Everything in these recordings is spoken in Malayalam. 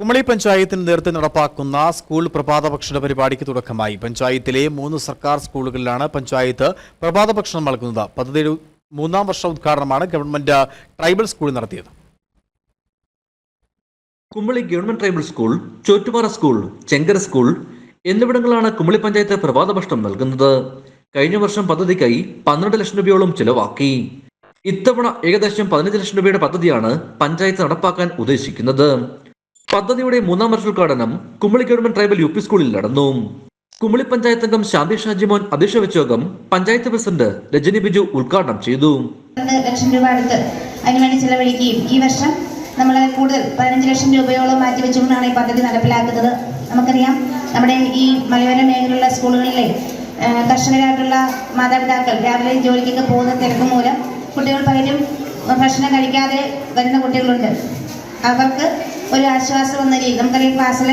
കുമളി പഞ്ചായത്തിന് നേതൃത്വം നടപ്പാക്കുന്ന സ്കൂൾ പ്രഭാത ഭക്ഷണ പരിപാടിക്ക് തുടക്കമായി. പഞ്ചായത്തിലെ മൂന്ന് സർക്കാർ സ്കൂളുകളിലാണ് പഞ്ചായത്ത് പ്രഭാത ഭക്ഷണം നൽകുന്നത്. പദ്ധതിയുടെ മൂന്നാം വർഷ ഉദ്ഘാടനമാണ് ഗവൺമെന്റ് ട്രൈബൽ സ്കൂൾ നടത്തിയത്. Kumily government tribal school Chottupara school Chenkara school എന്നിവിടങ്ങളാണ് Kumily panchayat പ്രഭാത ഭക്ഷണം നൽകുന്നത്. കഴിഞ്ഞ വർഷം പദ്ധതിക്കായി പന്ത്രണ്ട് ലക്ഷം രൂപയോളം ചിലവാക്കി. ഇത്തവണ ഏകദേശം പതിനഞ്ച് ലക്ഷം രൂപയുടെ പദ്ധതിയാണ് പഞ്ചായത്ത് നടപ്പാക്കാൻ ഉദ്ദേശിക്കുന്നത്. പദ്ധതിയുടെ മൂന്നാം വർഷ ഉദ്ഘാടനം Kumbali government tribal U P സ്കൂളിൽ നടന്നു. കുമ്പളി പഞ്ചായത്ത് അംഗം ശാന്തി ഷാജിമോൻ അധ്യക്ഷ വെച്ച യോഗം പഞ്ചായത്ത് പ്രസിഡന്റ് രജനി ബിജു ഉദ്ഘാടനം ചെയ്തു. ലക്ഷം രൂപ അടുത്ത് അതിനുവേണ്ടി ചെലവഴിക്കുകയും ഈ വർഷം നമ്മൾ കൂടുതൽ പതിനഞ്ച് ലക്ഷം രൂപയോളം മാറ്റിവെച്ചുകൊണ്ടാണ് ഈ പദ്ധതി നടപ്പിലാക്കുന്നത്. നമുക്കറിയാം നമ്മുടെ ഈ മലയോര മേഖലയിലുള്ള സ്കൂളുകളിലെ കർഷകരായിട്ടുള്ള മാതാപിതാക്കൾ രാവിലെ ജോലിക്കൊക്കെ പോകുന്ന തിരക്ക് മൂലം കുട്ടികൾ പലരും ഭക്ഷണം കഴിക്കാതെ വരുന്ന കുട്ടികളുണ്ട്. അവർക്ക് ഒരു ആശ്വാസം എന്ന രീതി നമുക്കറിയാം ക്ലാസ്സിൽ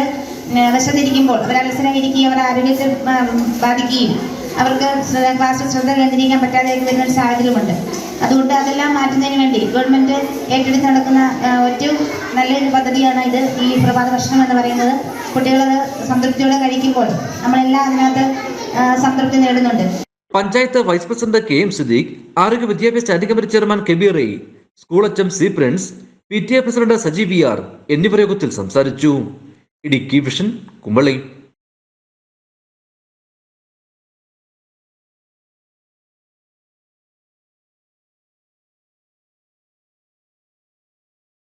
വിശന്നിരിക്കുമ്പോൾ അവർ അലസരായിരിക്കുകയും അവരുടെ ആരോഗ്യത്തെ ബാധിക്കുകയും അവർക്ക് ക്ലാസ്സിൽ ശ്രദ്ധ കേന്ദ്രീകരിക്കാൻ പറ്റാതെ വരുന്ന ഒരു സാഹചര്യമുണ്ട്. അതുകൊണ്ട് അതെല്ലാം മാറ്റുന്നതിന് വേണ്ടി ഗവൺമെന്റ് ഏറ്റെടുത്ത് നടക്കുന്ന ഏറ്റവും നല്ലൊരു പദ്ധതിയാണ് ഇത് ഈ പ്രഭാത ഭക്ഷണം എന്ന് പറയുന്നത്. കുട്ടികളത് സംതൃപ്തിയോടെ കഴിക്കുമ്പോൾ നമ്മളെല്ലാം അതിനകത്ത് സംതൃപ്തി നേടുന്നുണ്ട്. Panchayat vice president K M Siddique ആരോഗ്യ വിദ്യാഭ്യാസ standing chairman K school Achcham C Prince P T A president Saji V R എന്നിവർ യോഗത്തിൽ സംസാരിച്ചു. ഇടുക്കി വിഷൻ കുമ്പളി.